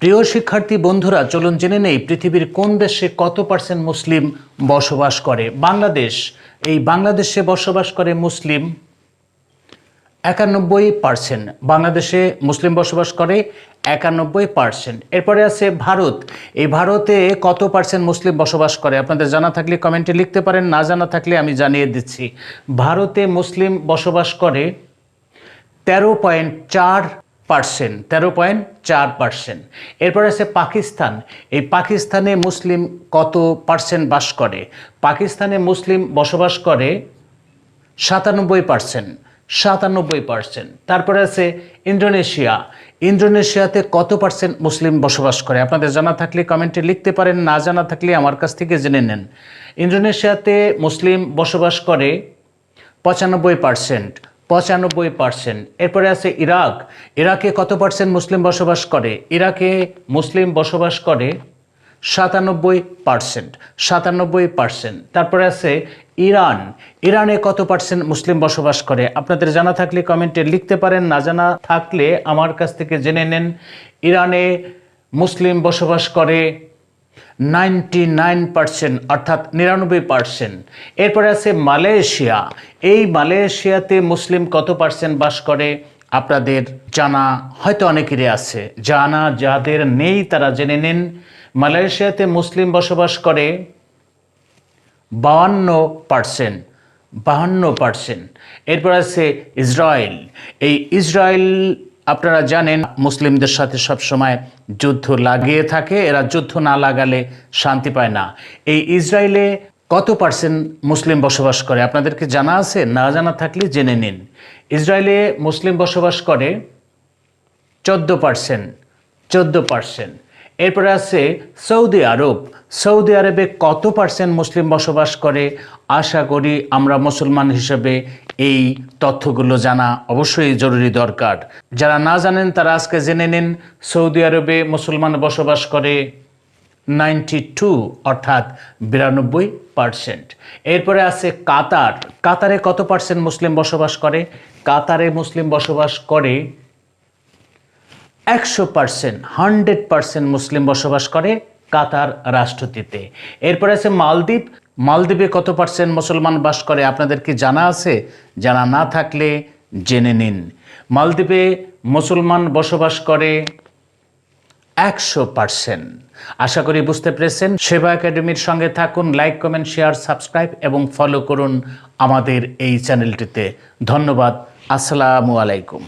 প্রিয় শিক্ষার্থী বন্ধুরা, চলুন জেনে নেই পৃথিবীর কোন দেশে কত পার্সেন্ট মুসলিম বসবাস করে। বাংলাদেশ, এই বাংলাদেশে বসবাস করে মুসলিম একানব্বই পার্সেন্ট। বাংলাদেশে মুসলিম বসবাস করে একানব্বই পার্সেন্ট। এরপরে আছে ভারত। এই ভারতে কত পার্সেন্ট মুসলিম বসবাস করে? আপনাদের জানা থাকলে কমেন্টে লিখতে পারেন, না জানা থাকলে আমি জানিয়ে দিচ্ছি। ভারতে মুসলিম বসবাস করে তেরো পয়েন্ট চার পার্সেন্ট, তেরো পয়েন্ট চার পার্সেন্ট। এরপর আছে পাকিস্তান। এই পাকিস্তানে মুসলিম কত পার্সেন্ট বাস করে? পাকিস্তানে মুসলিম বসবাস করে সাতানব্বই পার্সেন্ট সাতানব্বই পার্সেন্ট। তারপরে আছে ইন্দোনেশিয়া। ইন্দোনেশিয়াতে কত পার্সেন্ট মুসলিম বসবাস করে? আপনাদের জানা থাকলে কমেন্টে লিখতে পারেন, না জানা থাকলে আমার কাছ থেকে জেনে নেন। ইন্দোনেশিয়াতে মুসলিম বসবাস করে পঁচানব্বই পার্সেন্ট। পঁচানব্বই পার্সেন্ট এরপরে আছে ইরাক। ইরাকে কত পার্সেন্ট মুসলিম বসবাস করে? ইরাকে মুসলিম বসবাস করে সাতানব্বই পার্সেন্ট সাতানব্বই পার্সেন্ট তারপরে আছে ইরান। ইরানে কত পার্সেন্ট মুসলিম বসবাস করে? আপনাদের জানা থাকলে কমেন্টে লিখতে পারেন, না জানা থাকলে আমার কাছ থেকে জেনে নেন। ইরানে মুসলিম বসবাস করে নাইনটি নাইন পার্সেন্ট, অর্থাৎ নিরানব্বই পার্সেন্ট। এরপরে আছে মালয়েশিয়া। এই মালয়েশিয়াতে মুসলিম কত পার্সেন্ট বাস করে? আপনাদের জানা হয়তো অনেকেরই আছে। জানা যাদের নেই তারা জেনে নিন। মালয়েশিয়াতে মুসলিম বসবাস করে বাহান্ন পার্সেন্ট বাহান্ন পার্সেন্ট। এরপর আছে ইসরায়েল। এই ইসরায়েল আপনারা জানেন, মুসলিমদের সাথে সবসময় যুদ্ধ লাগিয়ে থাকে, এরা যুদ্ধ না লাগালে শান্তি পায় না। এই ইসরায়েলে কত পার্সেন্ট মুসলিম বসবাস করে? আপনাদেরকে জানা আছে? না জানা থাকলে জেনে নিন। ইসরায়েলে মুসলিম বসবাস করে চোদ্দ পার্সেন্ট চোদ্দ পার্সেন্ট। এরপরে আছে সৌদি আরব। সৌদি আরবে কত পার্সেন্ট মুসলিম বসবাস করে? আশা করি আমরা মুসলমান হিসেবে এই তথ্যগুলো জানা অবশ্যই জরুরি দরকার। যারা না জানেন, তারা আজকে জেনে নিন, সৌদি আরবে মুসলমান বসবাস করে নাইনটি টু, অর্থাৎ বিরানব্বই পার্সেন্ট। এরপরে আছে কাতার। কাতারে কত পার্সেন্ট মুসলিম বসবাস করে? কাতারে মুসলিম বসবাস করে একশো পার্সেন্ট হান্ড্রেড পার্সেন্ট মুসলিম বসবাস করে কাতার রাষ্ট্রটিতে। এরপরে আছে মালদ্বীপ। মালদ্বীপে কত পার্সেন্ট মুসলমান বাস করে আপনাদের কি জানা আছে? জানা না থাকলে জেনে নিন। মালদ্বীপে মুসলমান বসবাস করে একশো পার্সেন্ট আশা করি বুঝতে পেরেছেন। সেবা একাডেমির সঙ্গে থাকুন, লাইক, কমেন্ট, শেয়ার, সাবস্ক্রাইব এবং ফলো করুন আমাদের এই চ্যানেলটিতে। ধন্যবাদ। আসসালামু আলাইকুম।